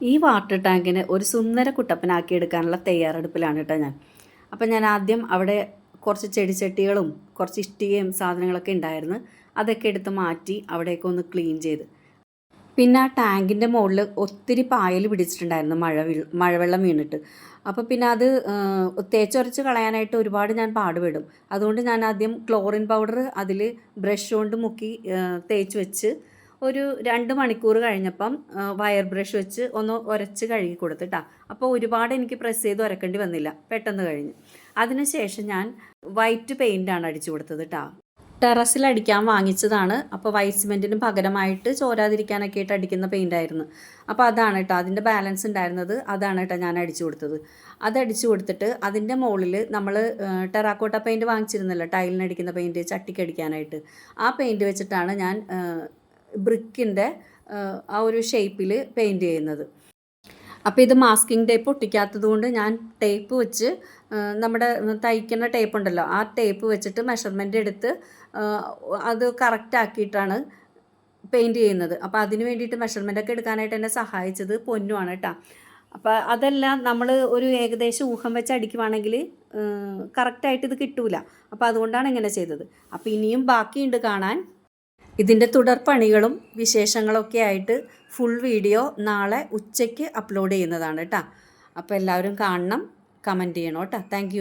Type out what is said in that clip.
ഈ വാട്ടർ ടാങ്കിനെ ഒരു സുന്ദര കുട്ടപ്പനാക്കി എടുക്കാനുള്ള തയ്യാറെടുപ്പിലാണ് കേട്ടോ ഞാൻ. അപ്പം ഞാൻ ആദ്യം അവിടെ കുറച്ച് ചെടിച്ചട്ടികളും കുറച്ച് ഇഷ്ടികയും സാധനങ്ങളൊക്കെ ഉണ്ടായിരുന്നു. അതൊക്കെ എടുത്ത് മാറ്റി അവിടെയൊക്കെ ഒന്ന് ക്ലീൻ ചെയ്ത്. പിന്നെ ആ ടാങ്കിന്റെ മുകളിൽ ഒത്തിരി പായൽ പിടിച്ചിട്ടുണ്ടായിരുന്നു മഴ മഴവെള്ളം വീണിട്ട്. അപ്പോൾ പിന്നെ അത് തേച്ചൊരച്ച് കളയാനായിട്ട് ഒരുപാട് ഞാൻ പാടുപെടും. അതുകൊണ്ട് ഞാൻ ആദ്യം ക്ലോറിൻ പൗഡർ അതിൽ ബ്രഷ് കൊണ്ട് മുക്കി തേച്ച് വെച്ച് ഒരു രണ്ട് മണിക്കൂർ കഴിഞ്ഞപ്പം വയർ ബ്രഷ് വെച്ച് ഒന്ന് ഉരച്ച് കഴുകി കൊടുത്തിട്ടാ. അപ്പോൾ ഒരുപാട് എനിക്ക് പ്രസ് ചെയ്ത് ഉരക്കേണ്ടി വന്നില്ല. പെട്ടെന്ന് കഴിഞ്ഞ്. അതിനുശേഷം ഞാൻ വൈറ്റ് പെയിന്റാണ് അടിച്ചു കൊടുത്തത് കേട്ടോ ടെറസിൽ അടിക്കാൻ വാങ്ങിച്ചതാണ്. അപ്പോൾ വൈറ്റ് സിമെന്റിന് പകരമായിട്ട് ചോരാതിരിക്കാനൊക്കെ ആയിട്ട് അടിക്കുന്ന പെയിന്റ് ആയിരുന്നു. അപ്പോൾ അതാണ് കേട്ടോ അതിന്റെ ബാലൻസ് ഉണ്ടായിരുന്നത്. അതാണ് കേട്ടോ ഞാൻ അടിച്ചു കൊടുത്തത്. അത് അടിച്ചു കൊടുത്തിട്ട് അതിന്റെ മുകളിൽ നമ്മൾ ടെറാക്കോട്ട പെയിന്റ് വാങ്ങിച്ചിരുന്നല്ലോ ടൈലിന് അടിക്കുന്ന പെയിന്റ് ചട്ടിക്കടിക്കാനായിട്ട് ആ പെയിന്റ് വെച്ചിട്ടാണ് ഞാൻ ബ്രിക്കിന്റെ ആ ഒരു ഷേപ്പിൽ പെയിന്റ് ചെയ്യുന്നത്. അപ്പോൾ ഇത് മാസ്കിംഗ് ടേപ്പ് ഒട്ടിക്കാത്തത് കൊണ്ട് ഞാൻ ടേപ്പ് വെച്ച് നമ്മുടെ തയ്ക്കുന്ന ടേപ്പ് ഉണ്ടല്ലോ ആ ടേപ്പ് വെച്ചിട്ട് മെഷർമെന്റ് എടുത്ത് അത് കറക്റ്റ് ആക്കിയിട്ടാണ് പെയിന്റ് ചെയ്യുന്നത്. അപ്പോൾ അതിന് വേണ്ടിയിട്ട് മെഷർമെന്റ് ഒക്കെ എടുക്കാനായിട്ട് എന്നെ സഹായിച്ചത് പൊന്നുമാണ് കേട്ടോ. അപ്പോൾ അതെല്ലാം നമ്മൾ ഒരു ഏകദേശം ഊഹം വെച്ച് അടിക്കുവാണെങ്കിൽ കറക്റ്റായിട്ട് ഇത് കിട്ടൂല. അപ്പോൾ അതുകൊണ്ടാണ് ഇങ്ങനെ ചെയ്തത്. അപ്പോൾ ഇനിയും ബാക്കിയുണ്ട് കാണാൻ. ഇതിന്റെ തുടർ പണികളും വിശേഷങ്ങളൊക്കെ ആയിട്ട് ഫുൾ വീഡിയോ നാളെ ഉച്ചയ്ക്ക് അപ്ലോഡ് ചെയ്യുന്നതാണ് കേട്ടോ അപ്പോൾ എല്ലാവരും കാണണം കമന്റ് ചെയ്യണം കേട്ടോ താങ്ക്